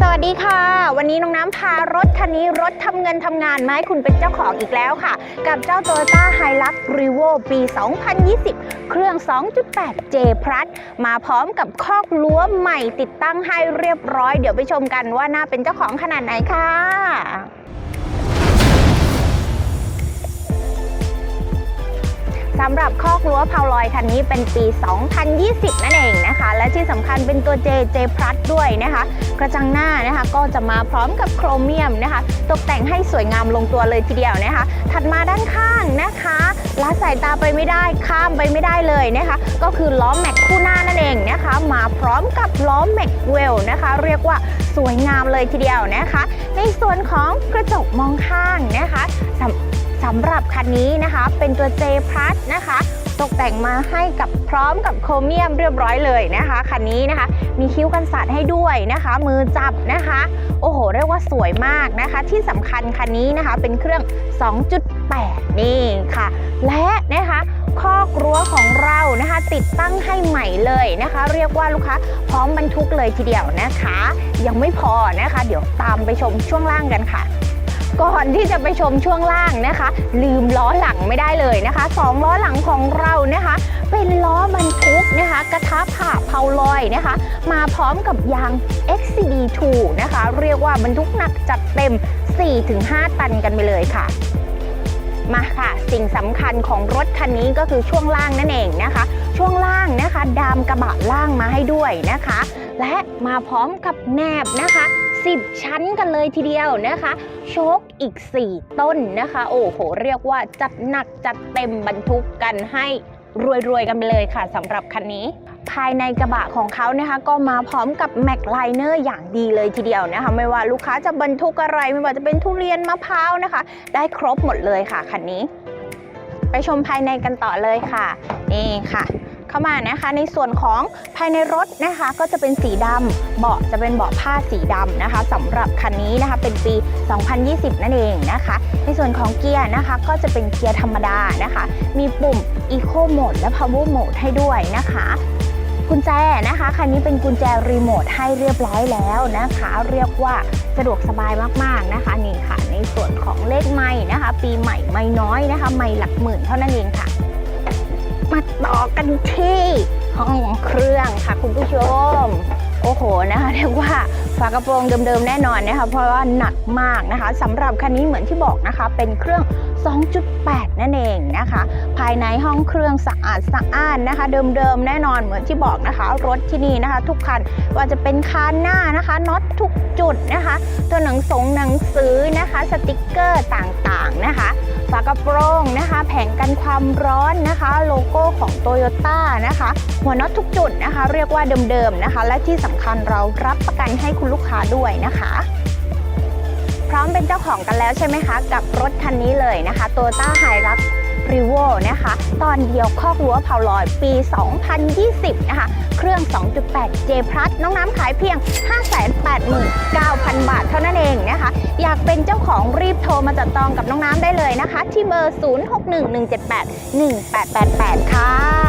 สวัสดีค่ะ วันนี้น้องน้ำพารถคันนี้รถทำเงินทำงานมาให้คุณเป็นเจ้าของอีกแล้วค่ะ กับเจ้า t o y ต้าไฮ u ั x รีโวปี 2020 เครื่อง 2.8 J พลัสมาพร้อมกับคอกล้วใหม่ติดตั้งให้เรียบร้อย เดี๋ยวไปชมกันว่าน่าเป็นเจ้าของขนาดไหนค่ะ สำหรับคอกรั้วพาวลอยคันนี้เป็นปี 2020 นั่นเองนะคะ และที่สำคัญเป็นตัว J J Plus ด้วยนะคะ กระจังหน้านะคะก็จะมาพร้อมกับโครเมียมนะคะ ตกแต่งให้สวยงามลงตัวเลยทีเดียวนะคะ ถัดมาด้านข้างนะคะละสายตาไปไม่ได้ข้ามไปไม่ได้เลยนะคะ ก็คือล้อแม็กคู่หน้านั่นเองนะคะ มาพร้อมกับล้อแม็กเวลนะคะ เรียกว่าสวยงามเลยทีเดียวนะคะ ในส่วนของกระจกมองข้างนะคะ สำหรับคันนี้นะคะ เป็นตัว J Plus นะคะ ตกแต่งมาให้กับพร้อมกับโครเมียมเรียบร้อยเลยนะคะคันนี้นะคะ มีคิ้วกันสัตว์ให้ด้วยนะคะ มือจับนะคะ โอ้โห เรียกว่าสวยมากนะคะ ที่สำคัญคันนี้นะคะ เป็นเครื่อง 2.8 นี่ค่ะ และนะคะคอกรั้วของเรานะคะ ติดตั้งให้ใหม่เลยนะคะ เรียกว่าลูกค้าพร้อมบรรทุกเลยทีเดียวนะคะ ยังไม่พอนะคะ เดี๋ยวตามไปชมช่วงล่างกันค่ะ ก่อนที่จะไปชมช่วงล่างนะคะ ลืมล้อหลังไม่ได้เลยนะคะสองล้อหลังของเรานะคะ เป็นล้อบรรทุกนะคะ กระทะผ่าเพาลอยนะคะ มาพร้อมกับยาง XCD2 นะคะ เรียกว่าบรรทุกหนักจัดเต็ม 4-5 ตันกันไปเลยค่ะมาค่ะ สิ่งสำคัญของรถคันนี้ก็คือช่วงล่างนั่นเองนะคะ ช่วงล่างนะคะ ดามกระบะล่างมาให้ด้วยนะคะ และมาพร้อมกับแหนบนะคะ 10 ชั้นกันเลยทีเดียวนะคะ โชคอีก 4 ต้นนะคะ โอ้โห เรียกว่าจัดหนักจัดเต็มบรรทุกกันให้รวยๆกันไปเลยค่ะสำหรับคันนี้ภายในกระบะของเขานะคะก็มาพร้อมกับแม็กไลเนอร์อย่างดีเลยทีเดียวนะคะ ไม่ว่าลูกค้าจะบรรทุกอะไร ไม่ว่าจะเป็นทุเรียนมะพร้าวนะคะ ได้ครบหมดเลยค่ะคันนี้ ไปชมภายในกันต่อเลยค่ะ นี่ค่ะ เข้ามานะคะ ในส่วนของภายในรถนะคะ ก็จะเป็นสีดำเบาะจะเป็นเบาะผ้าสีดำนะคะสำหรับคันนี้นะคะเป็นปี 2020 นั่นเองนะคะ ในส่วนของเกียร์นะคะก็จะเป็นเกียร์ธรรมดานะคะ มีปุ่ม Eco Mode และ Power Mode ให้ด้วยนะคะกุญแจนะคะคันนี้เป็นกุญแจรีโมทให้เรียบร้อยแล้วนะคะ เรียกว่าสะดวกสบายมากๆนะคะนี่ค่ะ ในส่วนของเลขไม่นะคะ ปีใหม่ไม่น้อยนะคะ ไม่หลักหมื่นเท่านั้นเองค่ะ มาต่อกันที่ห้องเครื่องค่ะคุณผู้ชม โอ้โหนะคะเรียกว่าฝากระโปรงเดิมๆแน่นอนนะคะเพราะว่าหนักมากนะคะสำหรับคันนี้เหมือนที่บอกนะคะ เป็นเครื่อง 2.8 นั่นเองนะคะ ภายในห้องเครื่องสะอาดสะอ้านนะคะ เดิมๆแน่นอนเหมือนที่บอกนะคะ รถที่นี่นะคะ ทุกคันว่าจะเป็นคานหน้านะคะน็อตทุกจุดนะคะ ตัวหนังสงหนังสือนะคะ สติกเกอร์ต่างๆนะคะ ฝากระโปรงนะคะ แผงกันความร้อนนะคะ โลโก้ของ t o y ยต้านะคะ หัวน็อตทุกจุดนะคะ เรียกว่าเดิมๆนะคะ และที่สำคัญเรารับประกันให้คุณลูกค้าด้วยนะคะ พร้อมเป็นเจ้าของกันแล้วใช่ไหมคะ กับรถคันนี้เลยนะคะ Toyota Hilux r e v o นะคะ ตอนเดียวคอกรั้วเผาลอยปี 2020 นะคะ เครื่อง 2.8 J Plus น้องน้ำขายเพียง 589,000 บาทเท่านั้นเองนะคะ อยากเป็นเจ้าของรีบโทรมาจัดจองกับน้องน้ำได้เลยนะคะ ที่เบอร์ 0611781888 ค่ะ